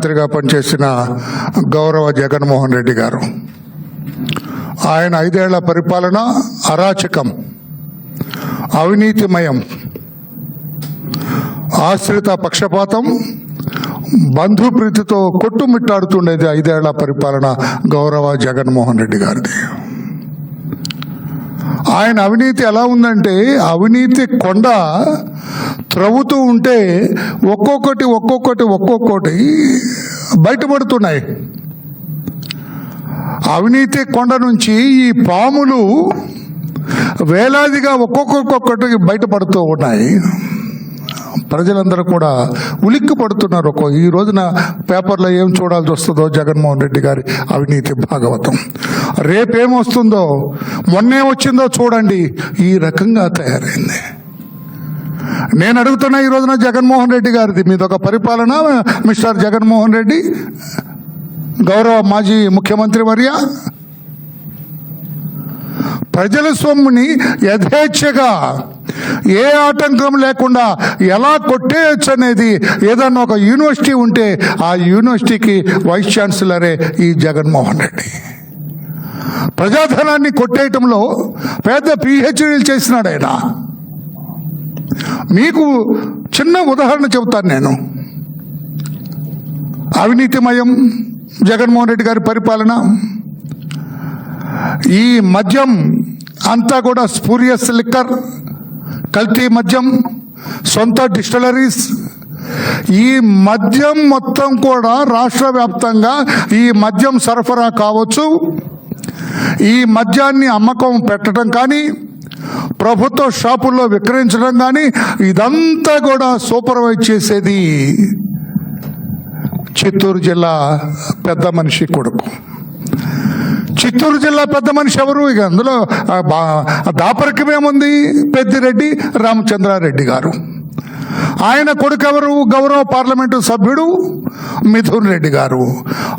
మంత్రిగా పనిచేసిన గౌరవ జగన్మోహన్ రెడ్డి గారు. ఆయన ఐదేళ్ళ పరిపాలన అరాచకం అవినీతిమయం ఆశ్రిత పక్షపాతం బంధుప్రీతితో కొట్టుమిట్టాడుతుండేది ఐదేళ్ళ పరిపాలన గౌరవ జగన్మోహన్ రెడ్డి గారిది. ఆయన అవినీతి ఎలా ఉందంటే అవినీతి కొండ త్రవ్వుతూ ఉంటే ఒక్కొక్కటి ఒక్కొక్కటి ఒక్కొక్కటి బయటపడుతున్నాయి. అవినీతి కొండ నుంచి ఈ పాములు వేలాదిగా ఒక్కొక్కటి బయటపడుతూ ఉన్నాయి. ప్రజలందరూ కూడా ఉలిక్కి పడుతున్నారు ఒక్కో ఈ రోజున పేపర్లో ఏం చూడాల్సి వస్తుందో జగన్మోహన్ రెడ్డి గారి అవినీతి భాగవతం. రేపేమొస్తుందో మొన్నే వచ్చిందో చూడండి. ఈ రకంగా తయారైంది. నేను అడుగుతున్నా ఈ రోజున జగన్మోహన్ రెడ్డి గారిది. మీదొక పరిపాలన మిస్టర్ జగన్మోహన్ రెడ్డి గౌరవ మాజీ ముఖ్యమంత్రి వర్య. ప్రజల సొమ్ముని యథేచ్ఛగా ఏ ఆటంకం లేకుండా ఎలా కొట్టేయచ్చు అనేది ఏదన్నా ఒక యూనివర్సిటీ ఉంటే ఆ యూనివర్సిటీకి వైస్ ఛాన్సలరే ఈ జగన్మోహన్ రెడ్డి. ప్రజాధనాన్ని కొట్టేయటంలో పెద్ద పిహెచ్డీలు చేసినాడు ఆయన. మీకు చిన్న ఉదాహరణ చెబుతాను నేను. అవినీతిమయం జగన్మోహన్ రెడ్డి గారి పరిపాలన ఈ మద్యం అంతా కూడా స్పూరియస్ లిక్కర్ కల్తీ మద్యం సొంత డిస్టిలరీస్ ఈ మద్యం మొత్తం కూడా రాష్ట్ర వ్యాప్తంగా ఈ మద్యం సరఫరా కావచ్చు. ఈ మద్యాన్ని అమ్మకం పెట్టడం కానీ ప్రభుత్వ షాపుల్లో విక్రయించడం కానీ ఇదంతా కూడా సూపర్వైజ్ చేసేది చిత్తూరు జిల్లా పెద్ద మనిషి కొడుకు. చిత్తూరు జిల్లా పెద్ద మనిషి ఎవరు? ఇక అందులో బా- దాపరికమేముంది పెద్దిరెడ్డి రామచంద్రారెడ్డి గారు. ఆయన కొడుకెవరు గౌరవ పార్లమెంటు సభ్యుడు మిథున్ రెడ్డి గారు.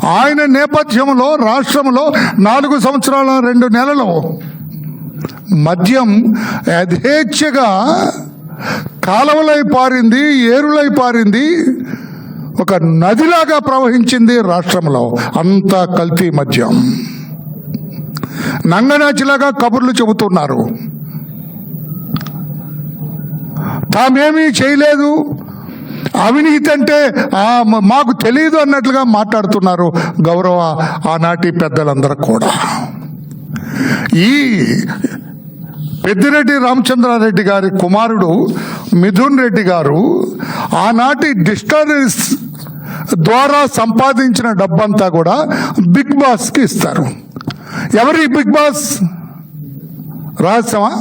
ఆయన నేపథ్యంలో రాష్ట్రంలో నాలుగు సంవత్సరాల రెండు నెలలు మద్యం యథేచ్ఛగా కాలువలై పారింది ఏరులై పారింది ఒక నదిలాగా ప్రవహించింది రాష్ట్రంలో. అంతా కల్తీ మద్యం. నంగనాచిలాగా కబుర్లు చెబుతున్నారు. తామేమీ చేయలేదు. అవినీతి అంటే మాకు తెలియదు అన్నట్లుగా మాట్లాడుతున్నారు గౌరవ ఆనాటి పెద్దలందరూ కూడా. ఈ పెద్దిరెడ్డి రామచంద్రారెడ్డి గారి కుమారుడు మిథున్ రెడ్డి గారు ఆనాటి డిస్టరీస్ ద్వారా సంపాదించిన డబ్బంతా కూడా బిగ్ బాస్కి ఇస్తారు. ఎవరి బిగ్ బాస్? రహస్యమా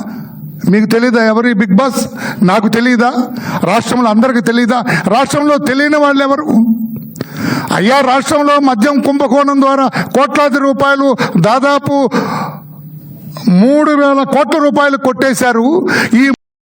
మీకు తెలీదా ఎవరి బిగ్ బాస్? నాకు తెలీదా? రాష్ట్రంలో అందరికీ తెలీదా? రాష్ట్రంలో తెలియని వాళ్ళు ఎవరు? అయ్యా రాష్ట్రంలో మద్యం కుంభకోణం ద్వారా కోట్లాది రూపాయలు దాదాపు మూడు వేల కోట్ల రూపాయలు కొట్టేశారు. ఈ